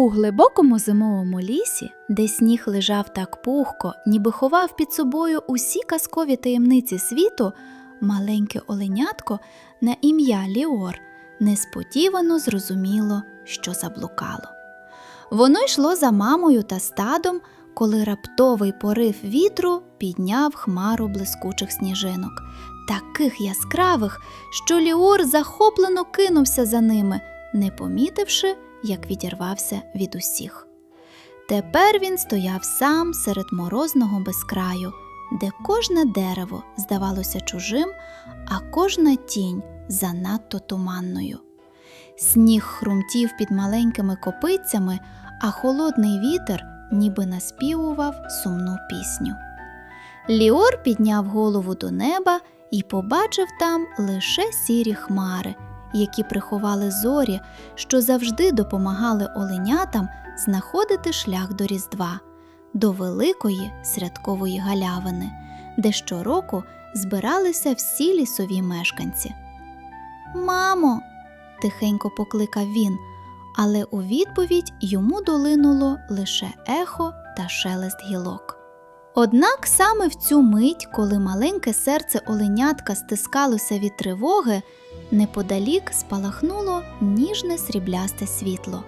У глибокому зимовому лісі, де сніг лежав так пухко, ніби ховав під собою усі казкові таємниці світу, маленьке оленятко на ім'я Ліор несподівано зрозуміло, що заблукало. Воно йшло за мамою та стадом, коли раптовий порив вітру підняв хмару блискучих сніжинок, таких яскравих, що Ліор захоплено кинувся за ними, не помітивши, як відірвався від усіх. Тепер він стояв сам серед морозного безкраю, де кожне дерево здавалося чужим, а кожна тінь занадто туманною. Сніг хрумтів під маленькими копицями, а холодний вітер ніби наспівував сумну пісню. Ліор підняв голову до неба і побачив там лише сірі хмари, які приховали зорі, що завжди допомагали оленятам знаходити шлях до Різдва, до великої святкової галявини, де щороку збиралися всі лісові мешканці. Мамо, тихенько покликав він, але у відповідь йому долинуло лише ехо та шелест гілок. Однак саме в цю мить, коли маленьке серце оленятка стискалося від тривоги, неподалік спалахнуло ніжне сріблясте світло,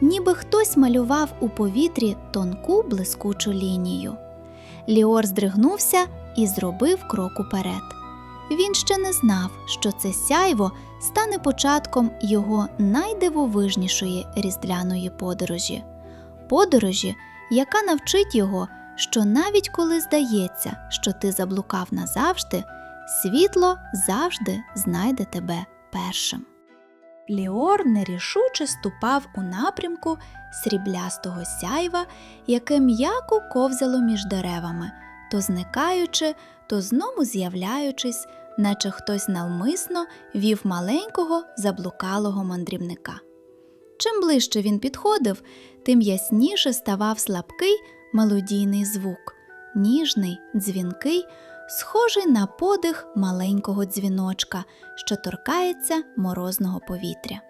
ніби хтось малював у повітрі тонку блискучу лінію. Ліор здригнувся і зробив крок уперед. Він ще не знав, що це сяйво стане початком його найдивовижнішої різдвяної подорожі, подорожі, яка навчить його, що навіть коли здається, що ти заблукав назавжди, світло завжди знайде тебе першим. Ліор нерішуче ступав у напрямку сріблястого сяйва, яке м'яко ковзало між деревами, то зникаючи, то знову з'являючись, наче хтось навмисно вів маленького заблукалого мандрівника. Чим ближче він підходив, тим ясніше ставав слабкий мелодійний звук, ніжний, дзвінкий, схожий на подих маленького дзвіночка, що торкається морозного повітря.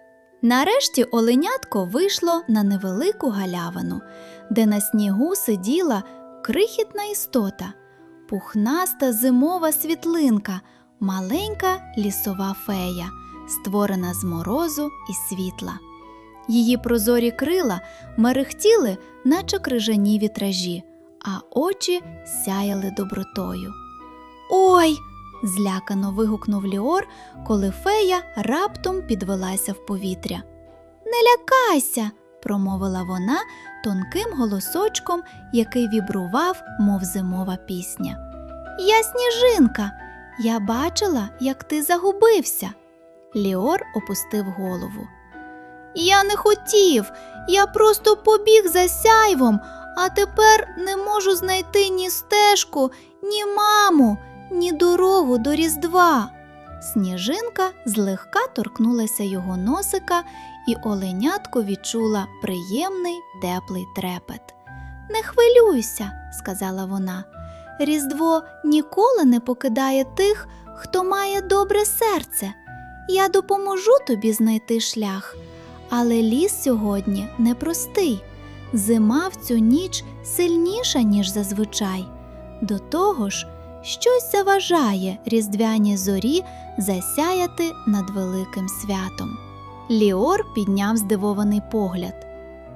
Нарешті оленятко вийшло на невелику галявину, де на снігу сиділа крихітна істота, пухнаста зимова світлинка, маленька лісова фея, створена з морозу і світла. Її прозорі крила мерехтіли, наче крижані вітражі, а очі сяяли добротою. Ой! злякано вигукнув Ліор, коли фея раптом підвелася в повітря. Не лякайся, промовила вона тонким голосочком, який вібрував, мов зимова пісня. Я сніжинка, я бачила, як ти загубився. Ліор опустив голову. Я не хотів, я просто побіг за сяйвом, а тепер не можу знайти ні стежку, ні маму, ні дорогу до Різдва. Сніжинка злегка торкнулася його носика, і оленятко відчула приємний теплий трепет. Не хвилюйся, сказала вона. Різдво ніколи не покидає тих, хто має добре серце. Я допоможу тобі знайти шлях. Але ліс сьогодні непростий. Зима в цю ніч сильніша, ніж зазвичай. До того ж, щось заважає різдвяній зорі засяяти над великим святом. Ліор підняв здивований погляд.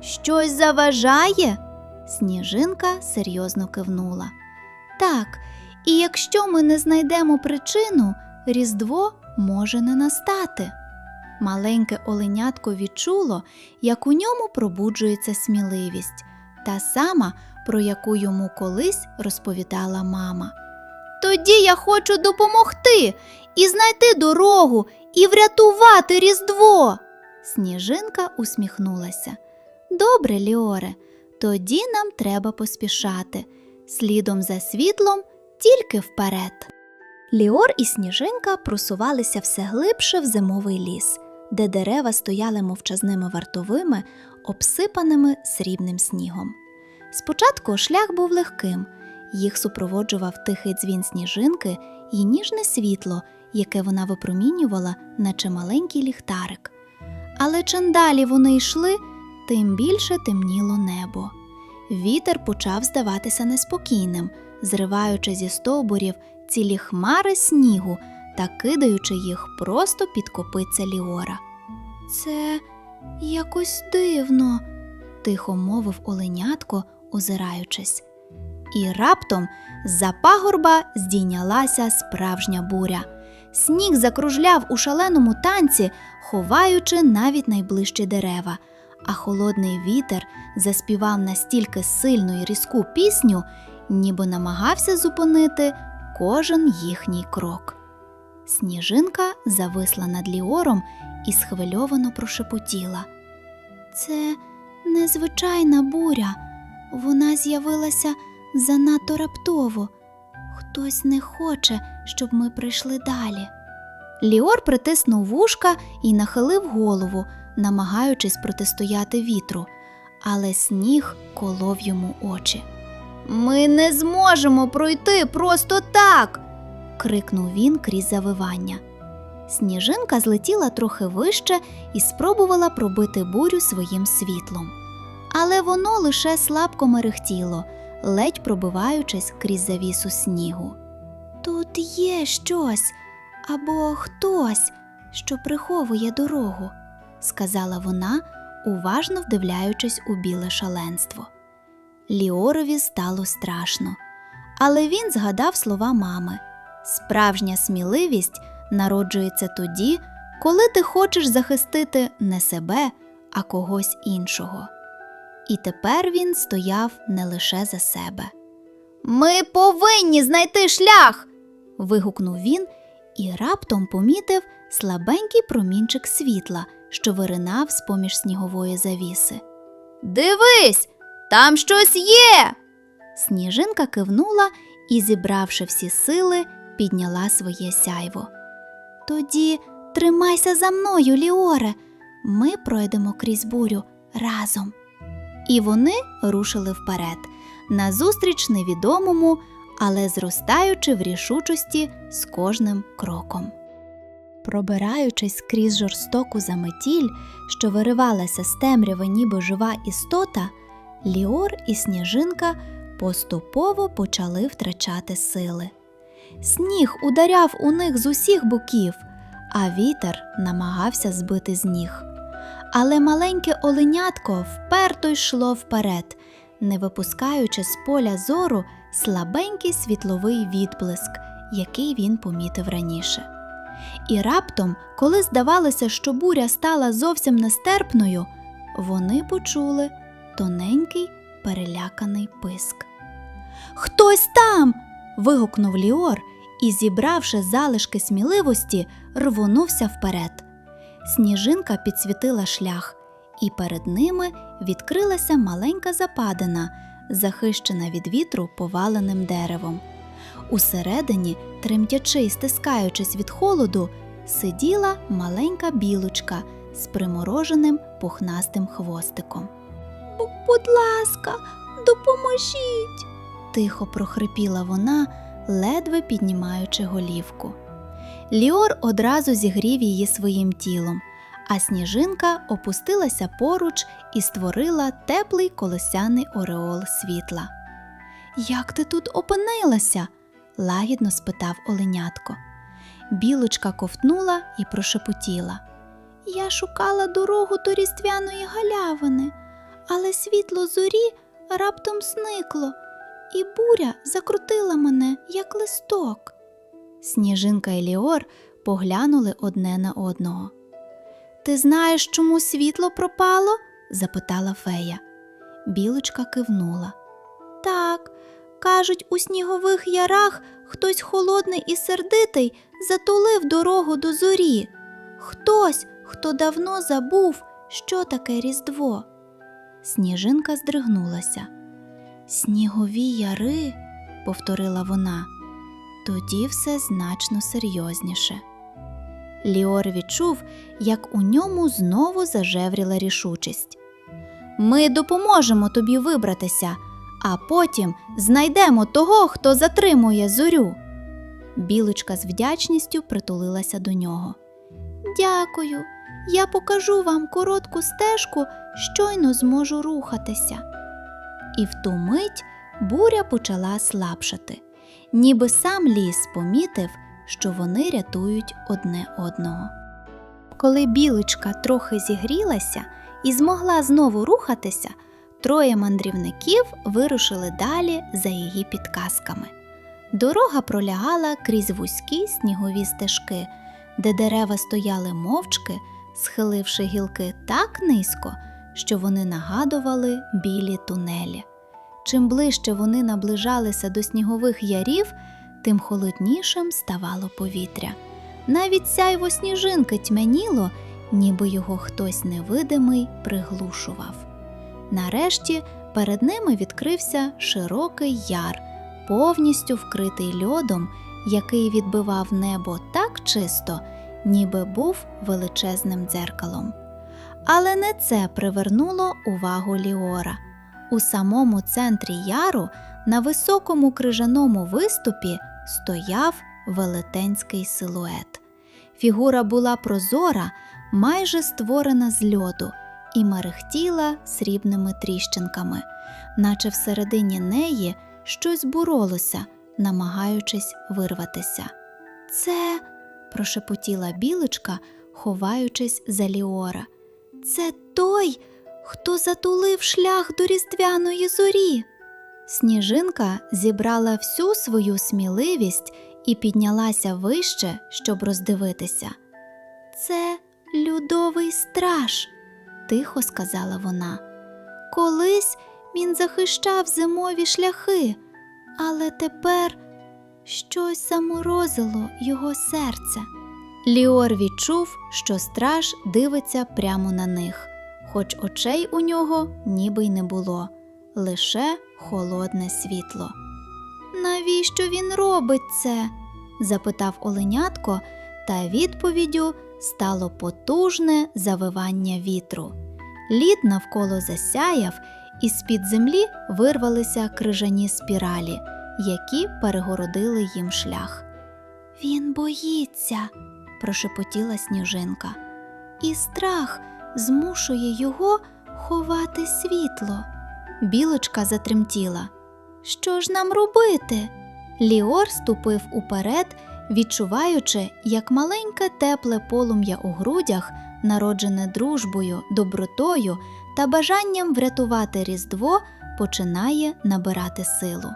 Щось заважає? Сніжинка серйозно кивнула. Так, і якщо ми не знайдемо причину, Різдво може не настати. Маленьке оленятко відчуло, як у ньому пробуджується сміливість, та сама, про яку йому колись розповідала мама. Тоді я хочу допомогти і знайти дорогу, і врятувати Різдво. Сніжинка усміхнулася. Добре, Ліоре, тоді нам треба поспішати. Слідом за світлом тільки вперед. Ліор і сніжинка просувалися все глибше в зимовий ліс, де дерева стояли мовчазними вартовими, обсипаними срібним снігом. Спочатку шлях був легким, їх супроводжував тихий дзвін сніжинки і ніжне світло, яке вона випромінювала, наче маленький ліхтарик. Але чим далі вони йшли, тим більше темніло небо. Вітер почав здаватися неспокійним, зриваючи зі стовбурів цілі хмари снігу та кидаючи їх просто під копиця Ліора. Це якось дивно, тихо мовив оленятко, озираючись. І раптом з-за пагорба здійнялася справжня буря. Сніг закружляв у шаленому танці, ховаючи навіть найближчі дерева, а холодний вітер заспівав настільки сильну і різку пісню, ніби намагався зупинити кожен їхній крок. Сніжинка зависла над Ліором і схвильовано прошепотіла. Це незвичайна буря. Вона з'явилася занадто раптово. Хтось не хоче, щоб ми прийшли далі. Ліор притиснув вушка і нахилив голову, намагаючись протистояти вітру, але сніг колов йому очі. Ми не зможемо пройти просто так. крикнув він крізь завивання. Сніжинка злетіла трохи вище і спробувала пробити бурю своїм світлом. Але воно лише слабко мерехтіло, ледь пробиваючись крізь завісу снігу. Тут є щось або хтось, що приховує дорогу, сказала вона, уважно вдивляючись у біле шаленство. Ліорові стало страшно, але він згадав слова мами: справжня сміливість народжується тоді, коли ти хочеш захистити не себе, а когось іншого. І тепер він стояв не лише за себе. Ми повинні знайти шлях. вигукнув він і раптом помітив слабенький промінчик світла, що виринав з поміж снігової завіси. Дивись, там щось є. Сніжинка кивнула і, зібравши всі сили, підняла своє сяйво. Тоді тримайся за мною, Ліоре. Ми пройдемо крізь бурю разом. І вони рушили вперед, назустріч невідомому, але зростаючи в рішучості з кожним кроком. Пробираючись крізь жорстоку заметіль, що виривалася з темряви, ніби жива істота, Ліор і сніжинка поступово почали втрачати сили. Сніг ударяв у них з усіх боків, а вітер намагався збити з ніг. Але маленьке оленятко вперто йшло вперед, не випускаючи з поля зору слабенький світловий відблиск, який він помітив раніше. І раптом, коли здавалося, що буря стала зовсім нестерпною, вони почули тоненький переляканий писк. Хтось там. вигукнув Ліор і, зібравши залишки сміливості, рвонувся вперед. Сніжинка підсвітила шлях, і перед ними відкрилася маленька западина, захищена від вітру поваленим деревом. Усередині, тремтячи й стискаючись від холоду, сиділа маленька білочка з примороженим пухнастим хвостиком. Будь ласка, допоможіть, тихо прохрипіла вона, ледве піднімаючи голівку. Ліор одразу зігрів її своїм тілом, а сніжинка опустилася поруч і створила теплий колосяний ореол світла. Як ти тут опинилася? лагідно спитав оленятко. Білочка ковтнула і прошепотіла. Я шукала дорогу до різдвяної галявини, але світло зорі раптом зникло, і буря закрутила мене, як листок. Сніжинка і Ліор поглянули одне на одного. Ти знаєш, чому світло пропало? запитала фея. Білочка кивнула. Так, кажуть, у снігових ярах хтось холодний і сердитий затулив дорогу до зорі. Хтось, хто давно забув, що таке Різдво. Сніжинка здригнулася. Снігові яри, повторила вона, тоді все значно серйозніше. Ліор відчув, як у ньому знову зажевріла рішучість. Ми допоможемо тобі вибратися, а потім знайдемо того, хто затримує зорю. Білочка з вдячністю притулилася до нього. Дякую, Я покажу вам коротку стежку, щойно зможу рухатися. І в ту мить буря почала слабшати, ніби сам ліс помітив, що вони рятують одне одного. Коли білочка трохи зігрілася і змогла знову рухатися, троє мандрівників вирушили далі за її підказками. Дорога пролягала крізь вузькі снігові стежки, де дерева стояли мовчки, схиливши гілки так низько, що вони нагадували білі тунелі. Чим ближче вони наближалися до снігових ярів, тим холоднішим ставало повітря. Навіть сяйво сніжинки тьмяніло, ніби його хтось невидимий приглушував. Нарешті перед ними відкрився широкий яр, повністю вкритий льодом, який відбивав небо так чисто, ніби був величезним дзеркалом. Але не це привернуло увагу Ліора. У самому центрі яру, на високому крижаному виступі, стояв велетенський силует. Фігура була прозора, майже створена з льоду, і мерехтіла срібними тріщинками, наче всередині неї щось боролося, намагаючись вирватися. Це, прошепотіла білочка, ховаючись за Ліора. Це той, хто затулив шлях до різдвяної зорі. Сніжинка зібрала всю свою сміливість і піднялася вище, щоб роздивитися. Це льодовий страж, тихо сказала вона. Колись він захищав зимові шляхи, але тепер щось заморозило його серце. Ліор відчув, що страж дивиться прямо на них, хоч очей у нього ніби й не було, лише холодне світло. Навіщо він робить це? запитав оленятко, та відповіддю стало потужне завивання вітру. Лід навколо засяяв, і з-під землі вирвалися крижані спіралі, які перегородили їм шлях. Він боїться, прошепотіла сніжинка, і страх змушує його ховати світло. Білочка затремтіла. Що ж нам робити? Ліор ступив уперед, відчуваючи, як маленьке тепле полум'я у грудях, народжене дружбою, добротою та бажанням врятувати Різдво, починає набирати силу.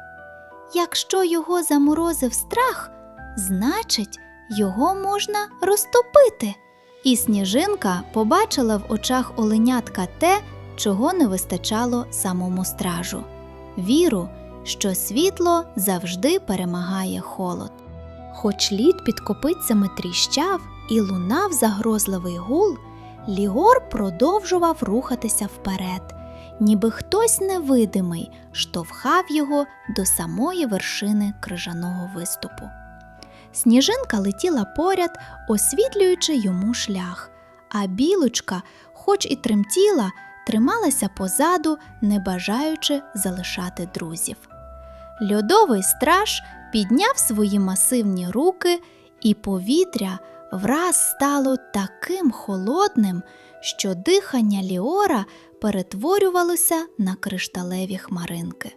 Якщо його заморозив страх, значить, його можна розтопити. І сніжинка побачила в очах оленятка те, чого не вистачало самому стражу віру, що світло завжди перемагає холод. Хоч лід під копицями тріщав і лунав загрозливий гул, Лігор продовжував рухатися вперед, ніби хтось невидимий штовхав його до самої вершини крижаного виступу. Сніжинка летіла поряд, освітлюючи йому шлях, а білочка, хоч і тремтіла, трималася позаду, не бажаючи залишати друзів. Льодовий страж підняв свої масивні руки, і повітря враз стало таким холодним, що дихання Ліора перетворювалося на кришталеві хмаринки.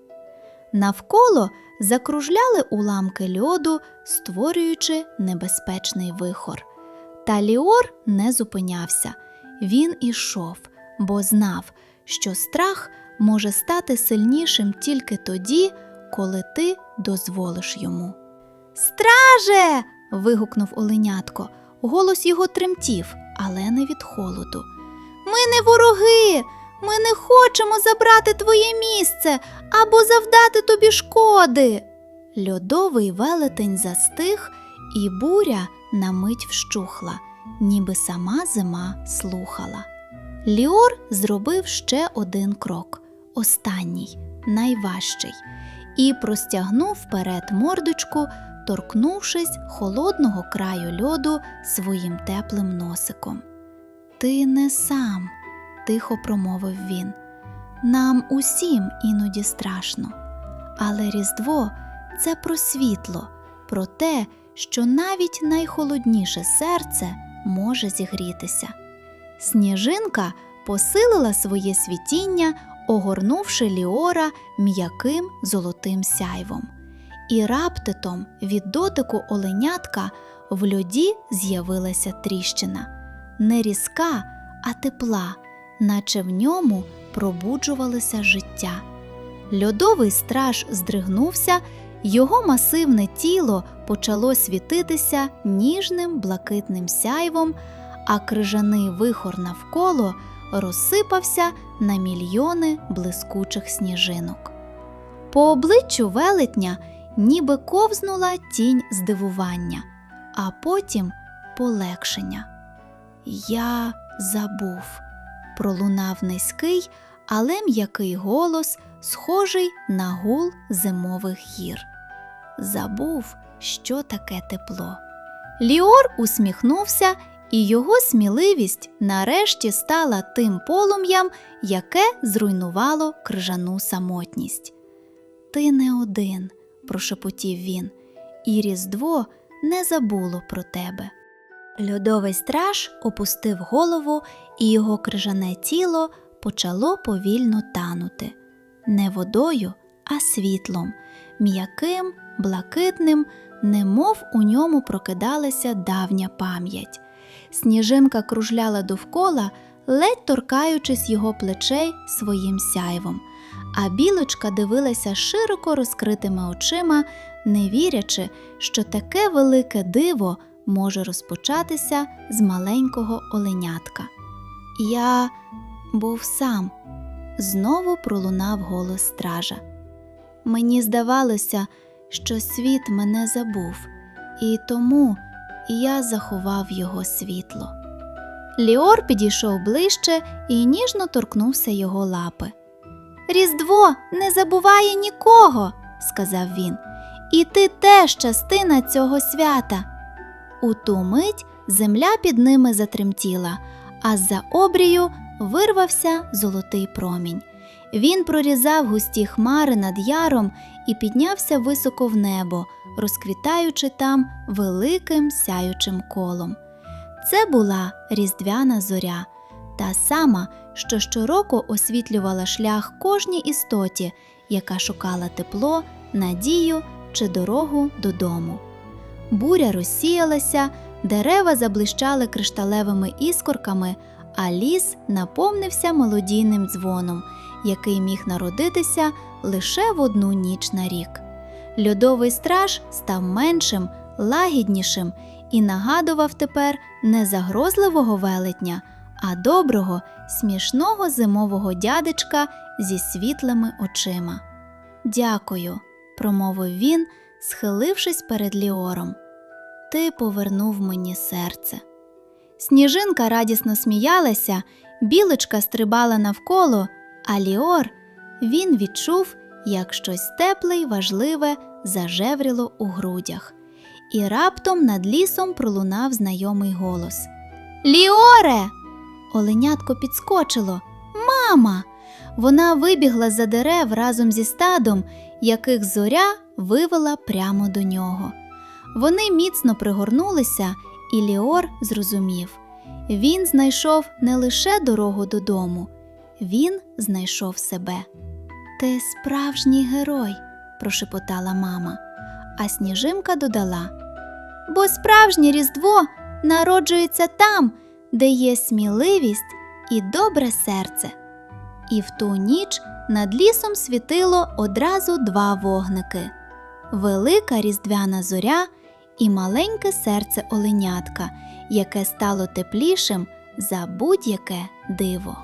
Навколо закружляли уламки льоду, створюючи небезпечний вихор. Та Ліор не зупинявся. Він ішов, бо знав, що страх може стати сильнішим тільки тоді, коли ти дозволиш йому. Страже. вигукнув оленятко. Голос його тремтів, але не від холоду. Ми не вороги. Ми не хочемо забрати твоє місце або завдати тобі шкоди. Льодовий велетень застиг, і буря на мить вщухла, ніби сама зима слухала. Ліор зробив ще один крок, останній, найважчий, і простягнув вперед мордочку, торкнувшись холодного краю льоду своїм теплим носиком. Ти не сам, тихо промовив він. Нам усім іноді страшно. Але Різдво це про світло, про те, що навіть найхолодніше серце може зігрітися. Сніжинка посилила своє світіння, огорнувши Ліора м'яким золотим сяйвом. І раптитом від дотику оленятка в льоді з'явилася тріщина. Не різка, а тепла, наче в ньому пробуджувалося життя. Льодовий страж здригнувся, його масивне тіло почало світитися ніжним блакитним сяйвом, а крижаний вихор навколо розсипався на мільйони блискучих сніжинок. По обличчю велетня ніби ковзнула тінь здивування, а потім полегшення. Я забув, пролунав низький, але м'який голос, схожий на гул зимових гір. Забув, що таке тепло. Ліор усміхнувся, і його сміливість нарешті стала тим полум'ям, яке зруйнувало крижану самотність. Ти не один, прошепотів він, і Різдво не забуло про тебе. Льодовий страж опустив голову, і його крижане тіло почало повільно танути не водою, а світлом, м'яким, блакитним, немов у ньому прокидалася давня пам'ять. Сніжинка кружляла довкола, ледь торкаючись його плечей своїм сяйвом, а білочка дивилася широко розкритими очима, не вірячи, що таке велике диво може розпочатися з маленького оленятка. Я був сам, знову пролунав голос стража. Мені здавалося, що світ мене забув, і тому я заховав його світло. Ліор підійшов ближче і ніжно торкнувся його лапи. Різдво не забуває нікого, сказав він, і ти теж частина цього свята. У ту мить земля під ними затремтіла, а з-за обрію вирвався золотий промінь. Він прорізав густі хмари над яром і піднявся високо в небо, розквітаючи там великим сяючим колом. Це була різдвяна зоря, та сама, що щороку освітлювала шлях кожній істоті, яка шукала тепло, надію чи дорогу додому. Буря розсіялася, дерева заблищали кришталевими іскорками, а ліс наповнився мелодійним дзвоном, який міг народитися лише в одну ніч на рік. Льодовий страж став меншим, лагіднішим і нагадував тепер не загрозливого велетня, а доброго, смішного зимового дядечка зі світлими очима. Дякую, промовив він, схилившись перед Ліором. Ти повернув мені серце. Сніжинка радісно сміялася, білочка стрибала навколо, а Ліор він відчув, як щось тепле й важливе зажевріло у грудях. І раптом над лісом пролунав знайомий голос. Ліоре! Оленятко підскочило. Мама! Вона вибігла за дерев разом зі стадом, яких зоря вивела прямо до нього. Вони міцно пригорнулися, і Ліор зрозумів він знайшов не лише дорогу додому, він знайшов себе. Ти справжній герой, прошепотала мама, а сніжинка додала. Бо справжнє Різдво народжується там, де є сміливість і добре серце. І в ту ніч над лісом світило одразу два вогники велика різдвяна зоря і маленьке серце оленятка, яке стало теплішим за будь-яке диво.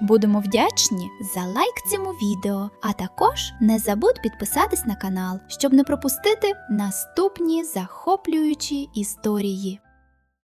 Будемо вдячні за лайк цьому відео, а також не забудь підписатись на канал, щоб не пропустити наступні захоплюючі історії.